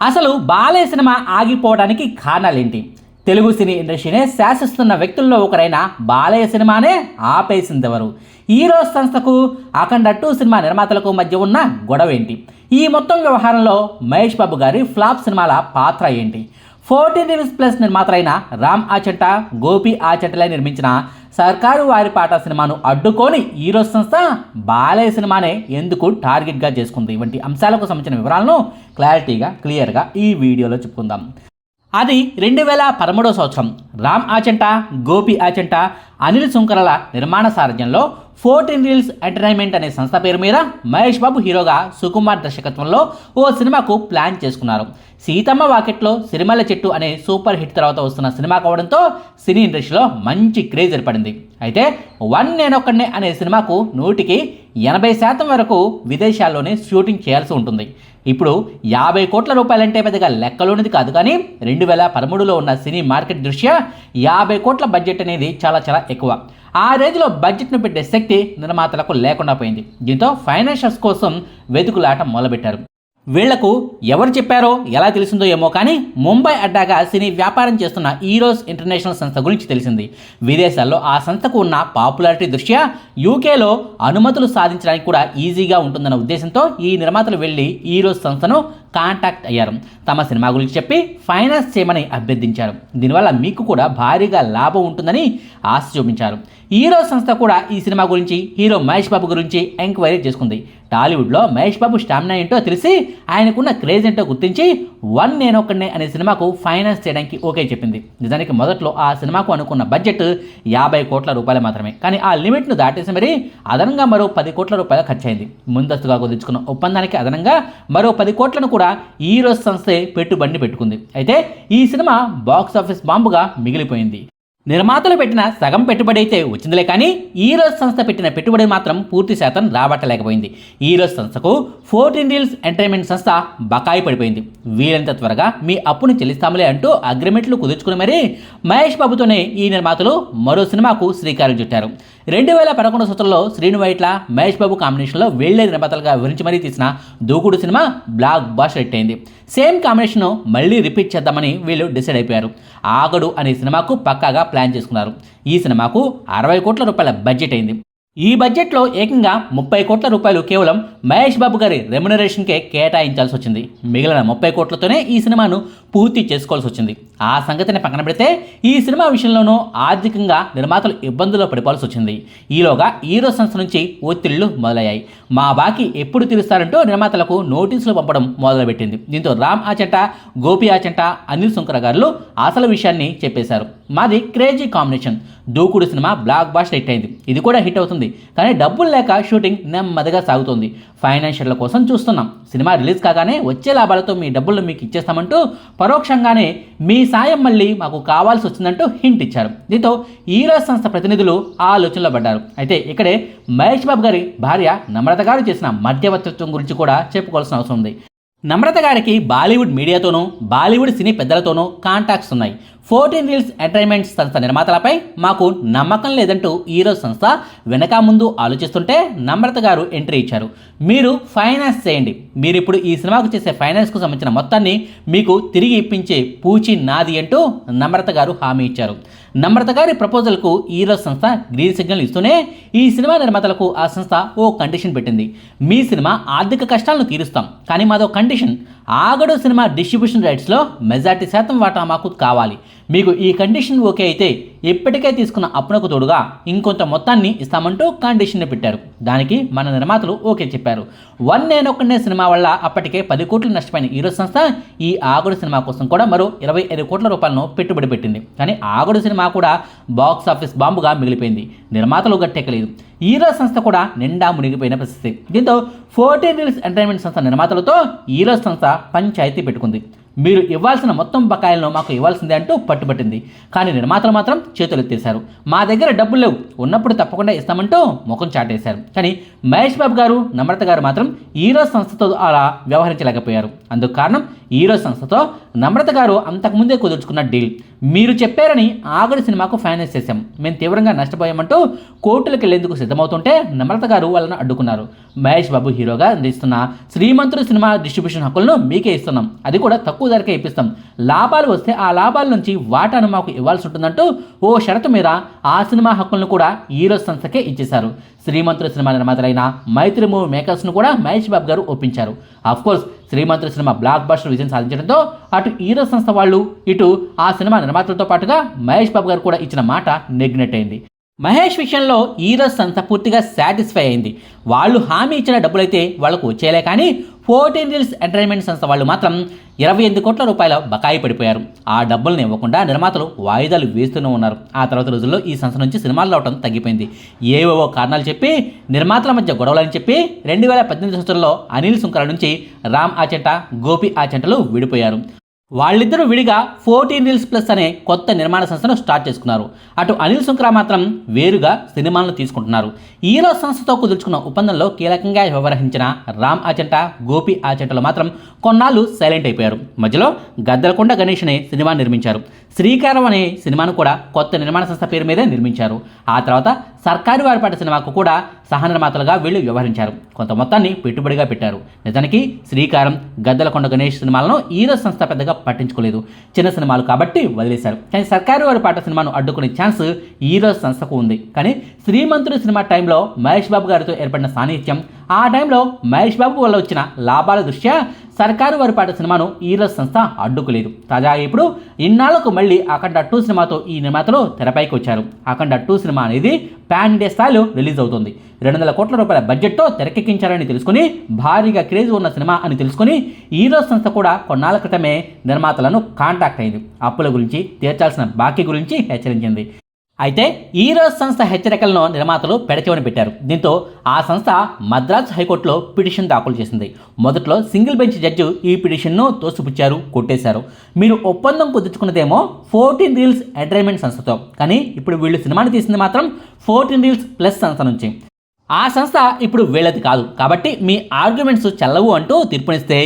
అసలు బాలయ్య సినిమా ఆగిపోవడానికి కారణాలేంటి? తెలుగు సినీ ఇండస్ట్రీనే శాసిస్తున్న వ్యక్తుల్లో ఒకరైన బాలయ్య సినిమానే ఆపేసిందెవరు? హీరో సంస్థకు అఖండ టూ సినిమా నిర్మాతలకు మధ్య ఉన్న గొడవ ఏంటి ఈ మొత్తం వ్యవహారంలో మహేష్ బాబు గారి ఫ్లాప్ సినిమాల పాత్ర ఏంటి? ఫోర్టీన్ రివ్యూస్ ప్లస్ నిర్మాతలైన రామ్ ఆచంట గోపి ఆచంటలే నిర్మించిన సర్కారు వారి పాట సినిమాను అడ్డుకొని ఈరోజు సంస్థ బాలయ్య సినిమానే ఎందుకు టార్గెట్గా చేసుకుంది? వంటి అంశాలకు సంబంధించిన వివరాలను క్లారిటీగా క్లియర్గా ఈ వీడియోలో చెప్పుకుందాం. అది రెండు వేల పదమూడవ సంవత్సరం. రామ్ ఆచంట గోపి ఆచంట అనిల్ సుంకరల నిర్మాణ సారథ్యంలో ఫోర్టీన్ రీల్స్ ఎంటర్టైన్మెంట్ అనే సంస్థ పేరు మీద మహేష్ బాబు హీరోగా సుకుమార్ దర్శకత్వంలో ఓ సినిమాకు ప్లాన్ చేసుకున్నారు. సీతమ్మ వాకెట్లో సిరిమల్ల చెట్టు అనే సూపర్ హిట్ తర్వాత వస్తున్న సినిమా కావడంతో సినీ ఇండస్ట్రీలో మంచి క్రేజ్ ఏర్పడింది. అయితే వన్ నేనొక్కడే అనే సినిమాకు నూటికి ఎనభై శాతం వరకు విదేశాల్లోనే షూటింగ్ చేయాల్సి ఉంటుంది. ఇప్పుడు యాభై కోట్ల రూపాయలంటే పెద్దగా లెక్కలోనిది కాదు కానీ రెండు వేల పదమూడులో ఉన్న సినీ మార్కెట్ దృష్ట్యా యాభై కోట్ల బడ్జెట్ అనేది చాలా చాలా ఎక్కువ. ఆ రేంజ్లో బడ్జెట్ను పెట్టే శక్తి నిర్మాతలకు లేకుండా పోయింది. దీంతో ఫైనాన్షియల్స్ కోసం వెతుకులాట మొదలుపెట్టారు. వీళ్ళకు ఎవరు చెప్పారో ఎలా తెలిసిందో ఏమో కానీ ముంబై అడ్డాగా సినీ వ్యాపారం చేస్తున్న ఈరోస్ ఇంటర్నేషనల్ సంస్థ గురించి తెలిసింది. విదేశాల్లో ఆ సంస్థకు ఉన్న పాపులారిటీ దృష్ట్యా యూకేలో అనుమతులు సాధించడానికి కూడా ఈజీగా ఉంటుందన్న ఉద్దేశంతో ఈ నిర్మాతలు వెళ్ళి ఈరోస్ సంస్థను కాంటాక్ట్ అయ్యారు. తమ సినిమా గురించి చెప్పి ఫైనాన్స్ చేయమని అభ్యర్థించారు. దీనివల్ల మీకు కూడా భారీగా లాభం ఉంటుందని ఆశ చూపించారు. హీరో సంస్థ కూడా ఈ సినిమా గురించి హీరో మహేష్ బాబు గురించి ఎంక్వైరీ చేసుకుంది. టాలీవుడ్లో మహేష్ బాబు స్టామినా ఏంటో తెలిసి ఆయనకున్న క్రేజ్ ఏంటో గుర్తించి వన్ నేనొక్కడే అనే సినిమాకు ఫైనాన్స్ చేయడానికి ఓకే చెప్పింది. నిజానికి మొదట్లో ఆ సినిమాకు అనుకున్న బడ్జెట్ యాభై కోట్ల రూపాయలు మాత్రమే. కానీ ఆ లిమిట్ను దాటేసి మరి అదనంగా మరో పది కోట్ల రూపాయలు ఖర్చయింది. ముందస్తుగా కుదుర్చుకున్న ఒప్పందానికి అదనంగా మరో పది కోట్లను కూడా ఈరోజు సంస్థే పెట్టుబడిని పెట్టుకుంది. అయితే ఈ సినిమా బాక్స్ ఆఫీస్ బాంబుగా మిగిలిపోయింది. నిర్మాతలు పెట్టిన సగం పెట్టుబడి అయితే వచ్చిందిలే కానీ ఈరోజ్ సంస్థ పెట్టిన పెట్టుబడి మాత్రం పూర్తి శాతం రాబట్టలేకపోయింది. ఈరోజ్ సంస్థకు ఫోర్టీన్ రీల్స్ ఎంటర్టైన్మెంట్ సంస్థ బకాయి పడిపోయింది. వీలంత త్వరగా మీ అప్పును చెల్లిస్తాములే అంటూ అగ్రిమెంట్లు కుదుర్చుకుని మరీ మహేష్ బాబుతోనే ఈ నిర్మాతలు మరో సినిమాకు శ్రీకారం చుట్టారు. రెండు వేల పదకొండు సంవత్సరంలో శ్రీను వైట్ల మహేష్ బాబు కాంబినేషన్లో వెళ్ళే నిర్మాతలుగా వివరించి మరీ తీసిన దూకుడు సినిమా బ్లాక్ బాస్ట్ హిట్ అయింది. సేమ్ కాంబినేషన్ మళ్ళీ రిపీట్ చేద్దామని వీళ్ళు డిసైడ్ అయిపోయారు. ఆగడు అనే సినిమాకు పక్కాగా ప్లాన్ చేసుకున్నారు. ఈ సినిమాకు అరవై కోట్ల రూపాయల బడ్జెట్ అయింది. ఈ బడ్జెట్లో ఏకంగా ముప్పై కోట్ల రూపాయలు కేవలం మహేష్ బాబు గారి రెమ్యునరేషన్కే కేటాయించాల్సి వచ్చింది. మిగిలిన ముప్పై కోట్లతోనే ఈ సినిమాను పూర్తి చేసుకోవాల్సి వచ్చింది. ఆ సంగతిని పక్కన పెడితే ఈ సినిమా విషయంలోనూ ఆర్థికంగా నిర్మాతలు ఇబ్బందుల్లో పడిపోవాల్సి వచ్చింది. ఈలోగా హీరో సంస్థ నుంచి ఒత్తిళ్ళు మొదలయ్యాయి. మా బాకీ ఎప్పుడు తీరుస్తారంటూ నిర్మాతలకు నోటీసులు పంపడం మొదలుపెట్టింది. దీంతో రామ్ ఆచంట గోపి ఆచంట అనిల్ సుంకర గారు అసలు విషయాన్ని చెప్పేశారు. మాది క్రేజీ కాంబినేషన్. దూకుడు సినిమా బ్లాక్ బాస్ట్ హిట్ అయింది. ఇది కూడా హిట్ అవుతుంది. కానీ డబ్బులు లేక షూటింగ్ నెమ్మదిగా సాగుతుంది. ఫైనాన్షియల్ కోసం చూస్తున్నాం. సినిమా రిలీజ్ కాగానే వచ్చే లాభాలతో మీ డబ్బులు మీకు ఇచ్చేస్తామంటూ పరోక్షంగానే మీ సాయం మళ్ళీ మాకు కావాల్సి వచ్చిందంటూ హింట్ ఇచ్చారు. దీంతో హీరో సంస్థ ప్రతినిధులు ఆలోచనలో పడ్డారు. అయితే ఇక్కడే మహేష్ బాబు గారి భార్య నమ్రత గారు చేసిన మధ్యవర్తిత్వం గురించి కూడా చెప్పుకోవాల్సిన అవసరం ఉంది. నమ్రత గారికి బాలీవుడ్ మీడియాతోనూ బాలీవుడ్ సినీ పెద్దలతోనూ కాంటాక్ట్స్ ఉన్నాయి. ఫోర్టీన్ రీల్స్ ఎంటర్టైన్మెంట్ సంస్థ నిర్మాతలపై మాకు నమ్మకం లేదంటూ ఈరోజు సంస్థ వెనక ముందు ఆలోచిస్తుంటే నమ్రత గారు ఎంట్రీ ఇచ్చారు. మీరు ఫైనాన్స్ చేయండి. మీరు ఇప్పుడు ఈ సినిమాకు చేసే ఫైనాన్స్కు సంబంధించిన మొత్తాన్ని మీకు తిరిగి ఇప్పించే పూచి నాది అంటూ నమ్రత గారు హామీ ఇచ్చారు. నమ్రత గారి ప్రపోజల్కు ఈరోజు సంస్థ గ్రీన్ సిగ్నల్ ఇస్తూనే ఈ సినిమా నిర్మాతలకు ఆ సంస్థ ఓ కండిషన్ పెట్టింది. మీ సినిమా ఆర్థిక కష్టాలను తీరుస్తాం. కానీ మాదో కండిషన్ ఆగడు సినిమా డిస్ట్రిబ్యూషన్ రైట్స్లో మెజార్టీ శాతం వాటా మాకు కావాలి. మీకు ఈ కండిషన్ ఓకే అయితే ఇప్పటికే తీసుకున్న అప్పునకు తోడుగా ఇంకొంత మొత్తాన్ని ఇస్తామంటూ కండిషన్ పెట్టారు. దానికి మన నిర్మాతలు ఓకే చెప్పారు. చెప్పారు. వన్ నేను నేనొక్కనే సినిమా వల్ల అప్పటికే పది కోట్లు నష్టపోయిన హీరో సంస్థ ఈ ఆగుడు సినిమా కోసం కూడా మరో ఇరవై ఐదు కోట్ల రూపాయలను పెట్టుబడి పెట్టింది. కానీ ఆగుడు సినిమా కూడా బాక్స్ ఆఫీస్ బాంబుగా మిగిలిపోయింది. నిర్మాతలు గట్టెక్కలేదు. ఈరో సంస్థ కూడా నిండా మునిగిపోయిన పరిస్థితి. దీంతో ఫోర్టీన్ రీల్స్ ఎంటర్టైన్మెంట్ సంస్థ నిర్మాతలతో ఈరో సంస్థ పంచాయతీ పెట్టుకుంది. మీరు ఇవ్వాల్సిన మొత్తం బకాయిలను మాకు ఇవ్వాల్సిందే అంటూ పట్టుబట్టింది. కానీ నిర్మాతలు మాత్రం చేతులు ఎత్తేశారు. మా దగ్గర డబ్బులు లేవు. ఉన్నప్పుడు తప్పకుండా ఇస్తామంటూ ముఖం చాటేశారు. కానీ మహేష్ బాబు గారు నమ్రత గారు మాత్రం ఈరోజు సంస్థతో అలా వ్యవహరించలేకపోయారు. అందుకు కారణం హీరో సంస్థతో నమ్రత గారు అంతకుముందే కుదుర్చుకున్న డీల్. మీరు చెప్పారని ఆగడి సినిమాకు ఫైనాన్స్ చేశాం. మేము తీవ్రంగా నష్టపోయామంటూ కోర్టులకు వెళ్ళేందుకు సిద్ధమవుతుంటే నమ్రత గారు వాళ్ళను అడ్డుకున్నారు. మహేష్ బాబు హీరోగా అందిస్తున్న శ్రీమంతుడు సినిమా డిస్ట్రిబ్యూషన్ హక్కులను మీకే ఇస్తున్నాం. అది కూడా తక్కువ ధరకే ఇప్పిస్తాం. లాభాలు వస్తే ఆ లాభాల నుంచి వాటాను మాకు ఇవ్వాల్సి ఉంటుందంటూ ఓ షరతు మీద ఆ సినిమా హక్కులను కూడా హీరో సంస్థకే ఇచ్చేశారు. శ్రీమంతుడు సినిమా నిర్మాతలైన మైత్రి మూవీ మేకర్స్ను కూడా మహేష్ బాబు గారు ఒప్పించారు. కోర్స్ శ్రీమంతుడు సినిమా బ్లాక్ బస్టర్ విజయం సాధించడంతో అటు ఈరో సంస్థ వాళ్ళు ఇటు ఆ సినిమా నిర్మాతలతో పాటుగా మహేష్ బాబు గారు కూడా ఇచ్చిన మాట నెగ్నెట్ అయింది మహేష్ విషయంలో హీరో సంస్థ పూర్తిగా సాటిస్ఫై అయింది. వాళ్ళు హామీ ఇచ్చిన డబ్బులైతే వాళ్ళకు వచ్చేలే కానీ ఫోర్టీన్ రీల్స్ ఎంటర్టైన్మెంట్ సంస్థ వాళ్ళు మాత్రం ఇరవై ఎనిమిది కోట్ల రూపాయల బకాయి పడిపోయారు. ఆ డబ్బులను ఇవ్వకుండా నిర్మాతలు వాయిదాలు వేస్తూనే ఉన్నారు. ఆ తర్వాత రోజుల్లో ఈ సంస్థ నుంచి సినిమాలు రావడం తగ్గిపోయింది. ఏవేవో కారణాలు చెప్పి నిర్మాతల మధ్య గొడవలని చెప్పి రెండు వేల పద్దెనిమిది సంవత్సరంలో అనిల్ సుంకర నుంచి రామ్ ఆచంట గోపి ఆచంటలు విడిపోయారు. వాళ్ళిద్దరూ విడిగా ఫోర్టీన్ రీల్స్ ప్లస్ అనే కొత్త నిర్మాణ సంస్థను స్టార్ట్ చేసుకున్నారు. అటు అనిల్ సుంక్రా మాత్రం వేరుగా సినిమాలను తీసుకుంటున్నారు. ఈలో సంస్థతో కుదుర్చుకున్న ఒప్పందంలో కీలకంగా వ్యవహరించిన రామ్ ఆచంట గోపి ఆచంటలు మాత్రం కొన్నాళ్ళు సైలెంట్ అయిపోయారు. మధ్యలో గద్దలకొండ గణేష్ అనే సినిమా నిర్మించారు. శ్రీకారం అనే సినిమాను కూడా కొత్త నిర్మాణ సంస్థ పేరు మీదే నిర్మించారు. ఆ తర్వాత సర్కారు వారిపాట సినిమాకు కూడా సహనిర్మాతలుగా వీళ్ళు వ్యవహరించారు. కొంత మొత్తాన్ని పెట్టుబడిగా పెట్టారు. నిజానికి శ్రీకారం గద్దలకొండ గణేష్ సినిమాలను ఈరోజు సంస్థ పెద్దగా పట్టించుకోలేదు. చిన్న సినిమాలు కాబట్టి వదిలేశారు. కానీ సర్కారు వారి పాట సినిమాను అడ్డుకునే ఛాన్స్ హీరో సంస్థకు ఉంది. కానీ శ్రీమంతుడు సినిమా టైంలో మహేష్ బాబు గారితో ఏర్పడిన సాన్నిహిత్యం ఆ టైంలో మహేష్ బాబు వల్ల వచ్చిన లాభాల దృష్ట్యా సర్కారు వారి పాట సినిమాను ఈరోజు సంస్థ అడ్డుకోలేదు. తాజాగా ఇప్పుడు ఇన్నాళ్ళకు మళ్ళీ అఖండ టూ సినిమాతో ఈ నిర్మాతలు తెరపైకి వచ్చారు. అఖండ టూ సినిమా అనేది ప్యాన్ ఇండియా స్థాయిలో రిలీజ్ అవుతుంది. రెండు వందల కోట్ల రూపాయల బడ్జెట్తో తెరకెక్కించారని తెలుసుకుని భారీగా క్రేజ్ ఉన్న సినిమా అని తెలుసుకుని ఈరోజు సంస్థ కూడా కొన్నాళ్ళ క్రితమే నిర్మాతలను కాంటాక్ట్ అయింది. అప్పుల గురించి తీర్చాల్సిన బాకీ గురించి హెచ్చరించింది. అయితే ఈరోజు సంస్థ హెచ్చరికలను నిర్మాతలు పెడచెవని పెట్టారు. దీంతో ఆ సంస్థ మద్రాస్ హైకోర్టులో పిటిషన్ దాఖలు చేసింది. మొదట్లో సింగిల్ బెంచ్ జడ్జి ఈ పిటిషన్ను తోసిపుచ్చారు కొట్టేశారు. మీరు ఒప్పందం కుదుర్చుకున్నదేమో ఫోర్టీన్ రీల్స్ ఎంటర్టైన్మెంట్ సంస్థతో. కానీ ఇప్పుడు వీళ్ళు సినిమాని తీసింది మాత్రం ఫోర్టీన్ రీల్స్ ప్లస్ సంస్థ నుంచి. ఆ సంస్థ ఇప్పుడు వీళ్ళది కాదు. కాబట్టి మీ ఆర్గ్యుమెంట్స్ చల్లవు అంటూ తీర్పునిస్తే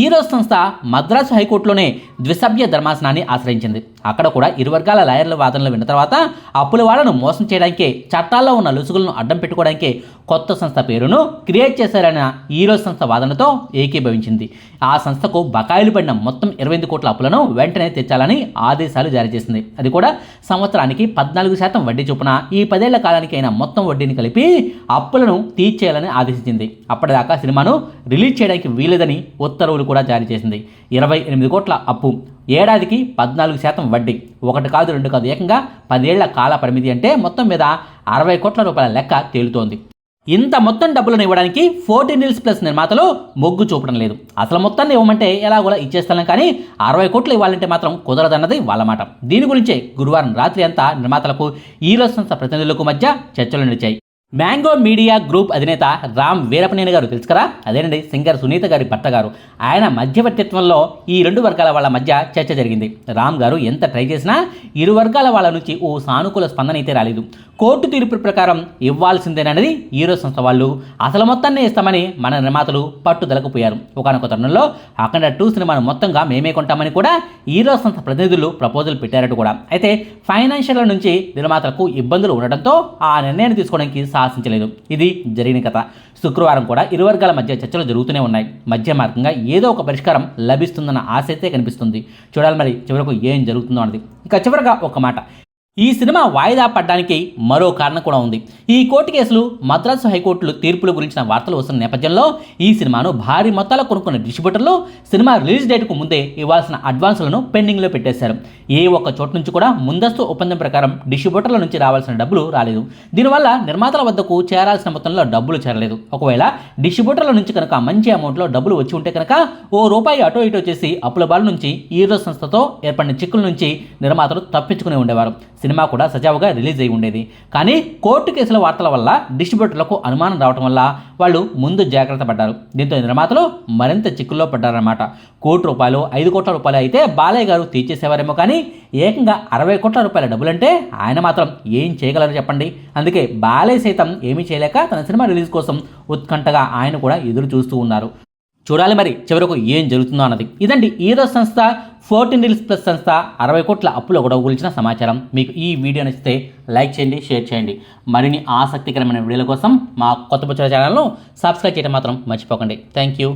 ఈరోజు సంస్థ మద్రాసు హైకోర్టులోనే ద్విసభ్య ధర్మాసనాన్ని ఆశ్రయించింది. అక్కడ కూడా ఇరు వర్గాల లాయర్ల వాదనలు విన్న తర్వాత అప్పుల వాళ్ళను మోసం చేయడానికే చట్టాల్లో ఉన్న లొసుగులను అడ్డం పెట్టుకోవడానికే కొత్త సంస్థ పేరును క్రియేట్ చేశారన్న ఈరోజు సంస్థ వాదనతో ఏకీభవించింది. ఆ సంస్థకు బకాయిలు పడిన మొత్తం ఇరవై ఎనిమిది కోట్ల అప్పులను వెంటనే తెచ్చాలని ఆదేశాలు జారీ చేసింది. అది కూడా సంవత్సరానికి పద్నాలుగు శాతం వడ్డీ చొప్పున ఈ పదేళ్ళ కాలానికి అయిన మొత్తం వడ్డీని కలిపి అప్పులను తీర్చేయాలని ఆదేశించింది. అప్పటిదాకా సినిమాను రిలీజ్ చేయడానికి వీలేదని ఉత్తర్వులు కూడా జారీ చేసింది. ఇరవై ఎనిమిది కోట్ల అప్పు ఏడాదికి పద్నాలుగు శాతం వడ్డీ. ఒకటి కాదు రెండు కాదు. ఏకంగా పదేళ్ళ కాల పరిమితి అంటే మొత్తం మీద అరవై కోట్ల రూపాయల లెక్క తేలుతోంది. ఇంత మొత్తం డబ్బులను ఇవ్వడానికి ఫోర్టీన్ నిల్స్ ప్లస్ నిర్మాతలు మొగ్గు చూపడం లేదు. అసలు మొత్తాన్ని ఇవ్వమంటే ఎలాగోలా ఇచ్చేస్తాను కానీ అరవై కోట్లు ఇవ్వాలంటే మాత్రం కుదరదన్నది వాళ్ళ మాట. దీని గురించే గురువారం రాత్రి అంతా నిర్మాతలకు ఈరోజు సంస్థ ప్రతినిధులకు మధ్య చర్చలు నడిచాయి. మ్యాంగో మీడియా గ్రూప్ అధినేత రామ్ వీరపనేని గారు తెలుసుకరా? అదేనండి సింగర్ సునీత గారి భర్త గారు. ఆయన మధ్యవర్తిత్వంలో ఈ రెండు వర్గాల వాళ్ళ మధ్య చర్చ జరిగింది. రామ్ గారు ఎంత ట్రై చేసినా ఇరు వర్గాల వాళ్ళ నుంచి ఓ సానుకూల స్పందన అయితే రాలేదు. కోర్టు తీర్పు ప్రకారం ఇవ్వాల్సిందేనన్నది హీరో సంస్థ వాళ్ళు అసలు మొత్తాన్ని ఇస్తామని మన నిర్మాతలు పట్టుదలకు పోయారు. ఒకనొక తరుణంలో అఖండ టూ సినిమాను మొత్తంగా మేమే కొంటామని కూడా హీరో సంస్థ ప్రతినిధులు ప్రపోజల్ పెట్టారట కూడా. అయితే ఫైనాన్షియల్ నుంచి నిర్మాతలకు ఇబ్బందులు ఉండడంతో ఆ నిర్ణయాన్ని తీసుకోవడానికి సాహసించలేదు ఇది జరిగిన కథ. శుక్రవారం కూడా ఇరు వర్గాల మధ్య చర్చలు జరుగుతూనే ఉన్నాయి. మధ్య మార్గంగా ఏదో ఒక పరిష్కారం లభిస్తుందన్న ఆశ అయితే కనిపిస్తుంది. చూడాలి మరి చివరకు ఏం జరుగుతుందో అన్నది. ఇక చివరగా ఒక మాట. ఈ సినిమా వాయిదా పడ్డానికి మరో కారణం కూడా ఉంది. ఈ కోర్టు కేసులు మద్రాసు హైకోర్టులు తీర్పుల గురించిన వార్తలు వస్తున్న నేపథ్యంలో ఈ సినిమాను భారీ మొత్తాల కొనుక్కున్న డిస్ట్రిబ్యూటర్లు సినిమా రిలీజ్ డేట్కు ముందే ఇవ్వాల్సిన అడ్వాన్సులను పెండింగ్లో పెట్టేశారు. ఏ ఒక్క చోటు నుంచి కూడా ముందస్తు ఒప్పందం ప్రకారం డిస్ట్రిబ్యూటర్ల నుంచి రావాల్సిన డబ్బులు రాలేదు. దీనివల్ల నిర్మాతల వద్దకు చేరాల్సిన మొత్తంలో డబ్బులు చేరలేదు. ఒకవేళ డిస్ట్రిబ్యూటర్ల నుంచి కనుక మంచి అమౌంట్లో డబ్బులు వచ్చి ఉంటే కనుక ఓ రూపాయి అటో ఇటో చేసి అప్పుల బాల నుంచి ఈరో సంస్థతో ఏర్పడిన చిక్కుల నుంచి నిర్మాతలు తప్పించుకుని ఉండేవారు. సినిమా కూడా సజావుగా రిలీజ్ అయి ఉండేది. కానీ కోర్టు కేసుల వార్తల వల్ల డిస్ట్రిబ్యూటర్లకు అనుమానం రావడం వల్ల వాళ్ళు ముందు జాగ్రత్త పడ్డారు. దీంతో నిర్మాతలు మరింత చిక్కుల్లో పడ్డారన్నమాట. కోటి రూపాయలు ఐదు కోట్ల రూపాయలు అయితే బాలయ్య గారు తీర్చేసేవారేమో కానీ ఏకంగా అరవై కోట్ల రూపాయల డబ్బులంటే ఆయన మాత్రం ఏం చేయగలరు చెప్పండి. అందుకే బాలయ్య సైతం ఏమీ చేయలేక తన సినిమా రిలీజ్ కోసం ఉత్కంఠగా ఆయన కూడా ఎదురు చూస్తూ ఉన్నారు. చూడాలి మరి చివరకు ఏం జరుగుతుందో అన్నది. ఇదండి ఈ సంస్థ ఫోర్టీన్ రీల్స్ ప్లస్ సంస్థ అరవై కోట్ల అప్పులో గొడవ గురించిన సమాచారం. మీకు ఈ వీడియో నచ్చితే లైక్ చేయండి షేర్ చేయండి. మరిన్ని ఆసక్తికరమైన వీడియోల కోసం మా కొత్త బుచ్చల ఛానల్ను సబ్స్క్రైబ్ చేయడం మాత్రం మర్చిపోకండి. Thank you.